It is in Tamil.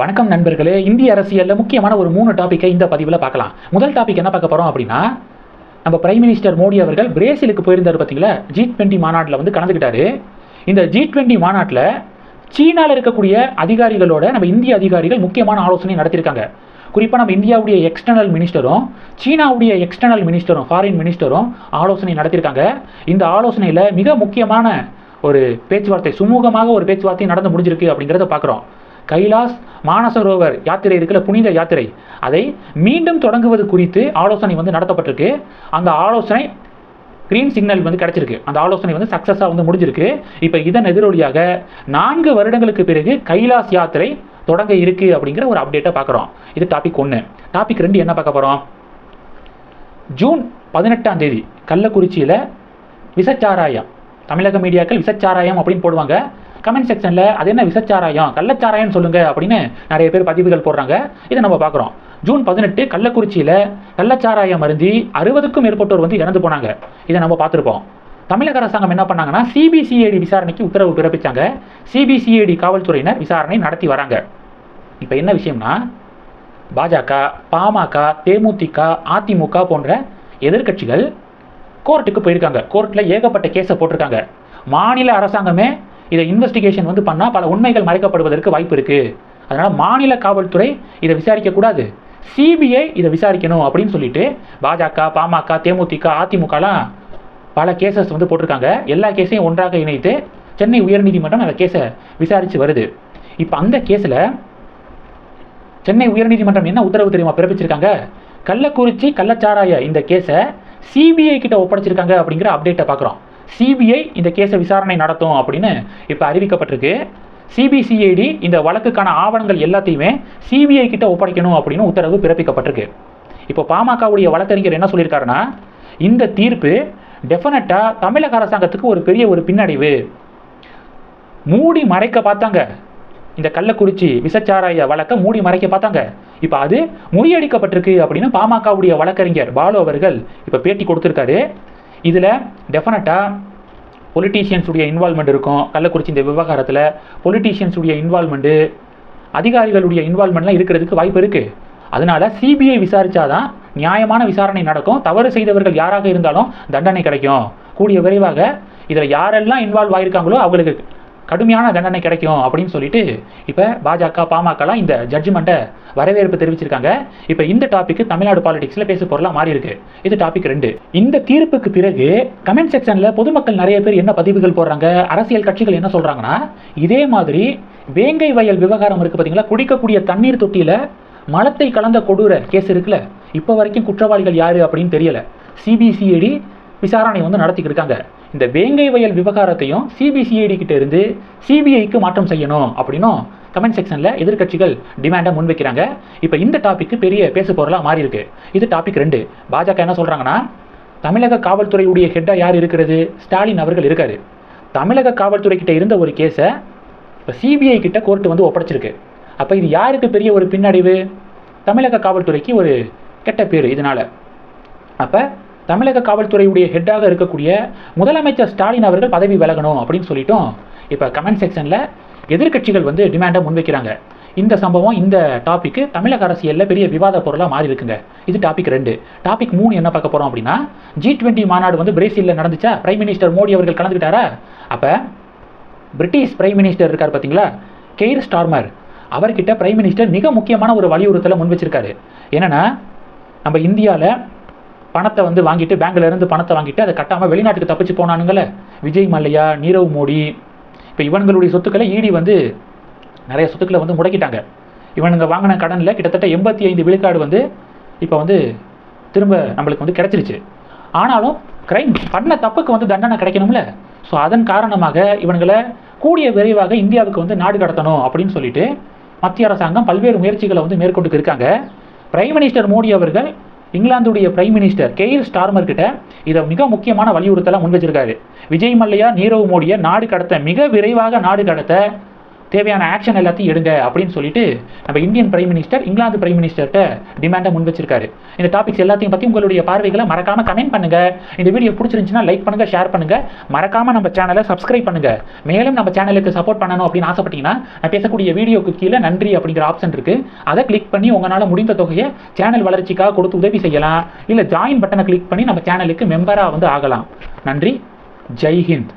வணக்கம் நண்பர்களே இந்திய அரசியலில் முக்கியமான ஒரு மூணு டாப்பிக்கை இந்த பதிவில் பார்க்கலாம். முதல் டாபிக் என்ன பார்க்க போகிறோம் அப்படின்னா நம்ம பிரைம் மினிஸ்டர் மோடி அவர்கள் பிரேசிலுக்கு போயிருந்தார் பார்த்தீங்களா ஜி டுவெண்ட்டி மாநாட்டில் வந்து கலந்துக்கிட்டாரு இந்த ஜி டுவெண்ட்டி மாநாட்டில் சீனாவில் இருக்கக்கூடிய அதிகாரிகளோட நம்ம இந்திய அதிகாரிகள் முக்கியமான ஆலோசனை நடத்தியிருக்காங்க. குறிப்பாக நம்ம இந்தியாவுடைய எக்ஸ்டர்னல் மினிஸ்டரும் சீனாவுடைய எக்ஸ்டர்னல் மினிஸ்டரும் ஃபாரின் மினிஸ்டரும் ஆலோசனை நடத்தியிருக்காங்க. இந்த ஆலோசனையில் மிக முக்கியமான ஒரு பேச்சுவார்த்தை சுமூகமாக ஒரு பேச்சுவார்த்தை நடந்து முடிஞ்சிருக்கு அப்படிங்கிறத பார்க்குறோம். கைலாஸ் மானசரோவர் யாத்திரை இருக்கிற புனித யாத்திரை. அதை மீண்டும் தொடங்குவது குறித்து ஆலோசனை வந்து நடத்தப்பட்டிருக்கு. அந்த ஆலோசனை க்ரீன் சிக்னல் வந்து கிடச்சிருக்கு. அந்த ஆலோசனை வந்து சக்ஸஸாக வந்து முடிஞ்சிருக்கு. இப்போ இதன் எதிரொலியாக நான்கு வருடங்களுக்கு பிறகு கைலாஸ் யாத்திரை தொடங்க இருக்கு அப்படிங்கிற ஒரு அப்டேட்டை பார்க்குறோம். இது டாபிக் ஒன்று டாபிக் ரெண்டு என்ன பார்க்க போகிறோம் ஜூன் பதினெட்டாம் தேதி கள்ளக்குறிச்சியில் விசச்சாராயம் தமிழக மீடியாக்கள் விசச்சாராயம் அப்படின்னு போடுவாங்க. கமெண்ட் செக்ஷனில் அது என்ன விசச்சாராயம்? கள்ளச்சாராயம்னு சொல்லுங்கள் அப்படின்னு நிறைய பேர் பதிவுகள் போடுறாங்க. இதை நம்ம பார்க்குறோம். ஜூன் பதினெட்டு கள்ளக்குறிச்சியில் கள்ளச்சாராயம் அருந்தி அறுபதுக்கும் மேற்பட்டோர் வந்து இறந்து போனாங்க. இதை நம்ம பார்த்துருப்போம். தமிழக அரசாங்கம் என்ன பண்ணாங்கன்னா சிபிசிஐடி விசாரணைக்கு உத்தரவு பிறப்பித்தாங்க சிபிசிஐடி காவல்துறையினர் விசாரணை நடத்தி வராங்க. இப்போ என்ன விஷயம்னா பாஜக பாமக தேமுதிக அதிமுக போன்ற எதிர்க்கட்சிகள் கோர்ட்டுக்கு போயிருக்காங்க. கோர்ட்டில் ஏகப்பட்ட கேஸை போட்டிருக்காங்க. மாநில அரசாங்கமே இதை இன்வெஸ்டிகேஷன் வந்து பண்ணால் பல உண்மைகள் மறைக்கப்படுவதற்கு வாய்ப்பு இருக்குது அதனால் மாநில காவல்துறை இதை விசாரிக்கக்கூடாது சிபிஐ இதை விசாரிக்கணும் அப்படின்னு சொல்லிட்டு பாஜக பாமக தேமுதிக அதிமுகலாம் பல கேசஸ் வந்து போட்டிருக்காங்க. எல்லா கேஸையும் ஒன்றாக இணைத்து சென்னை உயர்நீதிமன்றம் அந்த கேஸை விசாரித்து வருது. இப்போ அந்த கேஸில் சென்னை உயர்நீதிமன்றம் என்ன உத்தரவு தெரியுமா பிறப்பிச்சிருக்காங்க? கள்ளக்குறிச்சி கள்ளச்சாராய இந்த கேஸை சிபிஐ கிட்ட ஒப்படைச்சிருக்காங்க அப்படிங்கிற அப்டேட்டை பார்க்குறோம் சிபிஐ இந்த கேஸை விசாரணை நடத்தும் அப்படின்னு இப்போ அறிவிக்கப்பட்டிருக்கு. சிபிசிஐடி இந்த வழக்குக்கான ஆவணங்கள் எல்லாத்தையுமே சிபிஐ கிட்ட ஒப்படைக்கணும் அப்படின்னு உத்தரவு பிறப்பிக்கப்பட்டிருக்கு. இப்போ பாமகவுடைய வழக்கறிஞர் என்ன சொல்லியிருக்காருன்னா இந்த தீர்ப்பு டெஃபினட்டாக தமிழக அரசாங்கத்துக்கு ஒரு பெரிய ஒரு பின்னடைவு. மூடி மறைக்க பார்த்தாங்க. இந்த கள்ளக்குறிச்சி விசச்சாராய வழக்கை மூடி மறைக்க பார்த்தாங்க. இப்போ அது முறியடிக்கப்பட்டிருக்கு அப்படின்னு பாமகவுடைய வழக்கறிஞர் பாலு அவர்கள் இப்போ பேட்டி கொடுத்துருக்காரு. இதில் டெஃபினட்டாக பொலிட்டீஷியன்ஸுடைய இன்வால்மெண்ட் இருக்கும். கள்ளக்குறிச்சி இந்த விவகாரத்தில் பொலிட்டீஷியன்ஸுடைய இன்வால்மெண்ட்டு அதிகாரிகளுடைய இன்வால்மெண்ட்லாம் இருக்கிறதுக்கு வாய்ப்பு இருக்குது அதனால் சிபிஐ விசாரித்தாதான் நியாயமான விசாரணை நடக்கும். தவறு செய்தவர்கள் யாராக இருந்தாலும் தண்டனை கிடைக்கும். கூடிய விரைவாக இதில் யாரெல்லாம் இன்வால்வ் ஆகியிருக்காங்களோ அவங்களுக்கு கடுமையான தண்டனை கிடைக்கும் அப்படின்னு சொல்லிட்டு இப்போ பாஜக பாமகலாம் இந்த ஜட்ஜ்மெண்ட்டை வரவேற்பு தெரிவிச்சிருக்காங்க. இப்போ இந்த டாபிக் தமிழ்நாடு பாலிடிக்ஸில் பேச பொருளாக மாறி இருக்கு இது டாபிக் ரெண்டு. இந்த தீர்ப்புக்கு பிறகு கமெண்ட் செக்ஷனில் பொதுமக்கள் நிறைய பேர் என்ன பதிவுகள் போடுறாங்க? அரசியல் கட்சிகள் என்ன சொல்கிறாங்கன்னா இதே மாதிரி வேங்கை வயல் விவகாரம் இருக்குது பார்த்தீங்களா குடிக்கக்கூடிய தண்ணீர் தொட்டியில் மலத்தை கலந்த கொடூர கேஸ் இருக்குல்ல? இப்போ வரைக்கும் குற்றவாளிகள் யார் அப்படின்னு தெரியல. சிபிசிஐடி விசாரணை வந்து நடத்திக்கிட்டு இருக்காங்க. இந்த வேங்கை வயல் விவகாரத்தையும் சிபிசிஐடி கிட்ட இருந்து சிபிஐக்கு மாற்றம் செய்யணும் அப்படின்னும் கமெண்ட் செக்ஷனில் எதிர்க்கட்சிகள் டிமாண்டை முன்வைக்கிறாங்க. இப்போ இந்த டாபிக் பெரிய பேசு பொருளாக மாறி இருக்கு. இது டாபிக் ரெண்டு. பாஜக என்ன சொல்கிறாங்கன்னா தமிழக காவல்துறையுடைய ஹெட்டாக யார் இருக்கிறது? ஸ்டாலின் அவர்கள் இருக்காரு. தமிழக காவல்துறை கிட்ட இருந்த ஒரு கேஸை இப்போ சிபிஐ கிட்ட கோர்ட்டு வந்து ஒப்படைச்சிருக்கு. அப்போ இது யாருக்கு பெரிய ஒரு பின்னடைவு? தமிழக காவல்துறைக்கு ஒரு கெட்ட பேர் இதனால். அப்போ தமிழக காவல்துறையுடைய ஹெட்டாக இருக்கக்கூடிய முதலமைச்சர் ஸ்டாலின் அவர்கள் பதவி விலகணும் அப்படின்னு சொல்லிட்டோம் இப்போ கமெண்ட் செக்ஷனில் எதிர்க்கட்சிகள் வந்து டிமாண்டை முன்வைக்கிறாங்க. இந்த சம்பவம் இந்த டாபிக்கு தமிழக அரசியலில் பெரிய விவாத பொருளாக மாறி இருக்குங்க இது டாபிக் ரெண்டு. டாபிக் மூணு என்ன பார்க்க போகிறோம் அப்படின்னா ஜி டுவெண்ட்டி மாநாடு வந்து பிரேசிலில் நடந்துச்சா? பிரைம் மினிஸ்டர் மோடி அவர்கள் கலந்துக்கிட்டாரா? அப்போ பிரிட்டிஷ் பிரைம் மினிஸ்டர் இருக்கார் பார்த்தீங்களா கெய்ர் ஸ்டார்மர் அவர்கிட்ட பிரைம் மினிஸ்டர் மிக முக்கியமான ஒரு வலியுறுத்தலை முன் வச்சிருக்காரு என்னென்னா நம்ம இந்தியாவில் பணத்தை வந்து வாங்கிட்டு பேங்க்ல இருந்து பணத்தை வாங்கிட்டு அதை கட்டாமல் வெளிநாட்டுக்கு தப்பிச்சு போனானுங்களே. விஜய் மல்லையா நீரவ் மோடி. இப்போ இவன்களுடைய சொத்துக்களை ஈடி வந்து நிறைய சொத்துக்களை வந்து முடக்கிட்டாங்க. இவனுங்க வாங்கின கடனில் கிட்டத்தட்ட எண்பத்தி ஐந்து விழுக்காடு வந்து இப்போ வந்து திரும்ப நம்மளுக்கு வந்து கிடைச்சிருச்சு. ஆனாலும் கிரைம் பண்ண தப்புக்கு வந்து தண்டனை கிடைக்கணும்ல. ஸோ அதன் காரணமாக இவனுங்களை கூடிய விரைவாக இந்தியாவுக்கு வந்து நாடு கடத்தணும் அப்படின்னு சொல்லிட்டு மத்திய அரசாங்கம் பல்வேறு முயற்சிகளை வந்து மேற்கொண்டு இருக்காங்க. பிரைம் மினிஸ்டர் மோடி அவர்கள் இங்கிலாந்துடைய பிரைம் மினிஸ்டர் கெய்ர் ஸ்டார்மர் கிட்ட இதை மிக முக்கியமான வலியுறுத்தலாம் முன் வச்சிருக்காரு விஜய் மல்லையா நீரவ் மோடியை நாடு கடத்த மிக விரைவாக நாடு கடத்த தேவையான ஆக்ஷன் எல்லாத்தையும் எடுங்க அப்படின்னு சொல்லிட்டு நம்ம Indian prime minister England prime மினிஸ்டர்கிட்ட டிமாண்டை முன் வச்சிருக்காரு இந்த டாபிக்ஸ் எல்லாத்தையும் பற்றி உங்களுடைய பார்வைகளை மறக்காமல் கமெண்ட் பண்ணுங்க. இந்த வீடியோ பிடிச்சிருந்துச்சுன்னா லைக் பண்ணுங்க ஷேர் பண்ணுங்க. மறக்காமல் நம்ம சேனலை சப்ஸ்கிரைப் பண்ணுங்க. மேலும் நம்ம சேனலுக்கு சப்போர்ட் பண்ணணும் அப்படின்னு ஆசைப்பட்டீங்கன்னா நான் பேசக்கூடிய வீடியோக்கு கீழே நன்றி அப்படிங்கிற ஆப்ஷன் இருக்கு. அதை கிளிக் பண்ணி உங்களால் முடிந்த தொகையை சேனல் வளர்ச்சிக்காக கொடுத்து உதவி செய்யலாம். இல்லை ஜாயின் பட்டனை கிளிக் பண்ணி நம்ம சேனலுக்கு மெம்பராக வந்து ஆகலாம். நன்றி. ஜெய்ஹிந்த்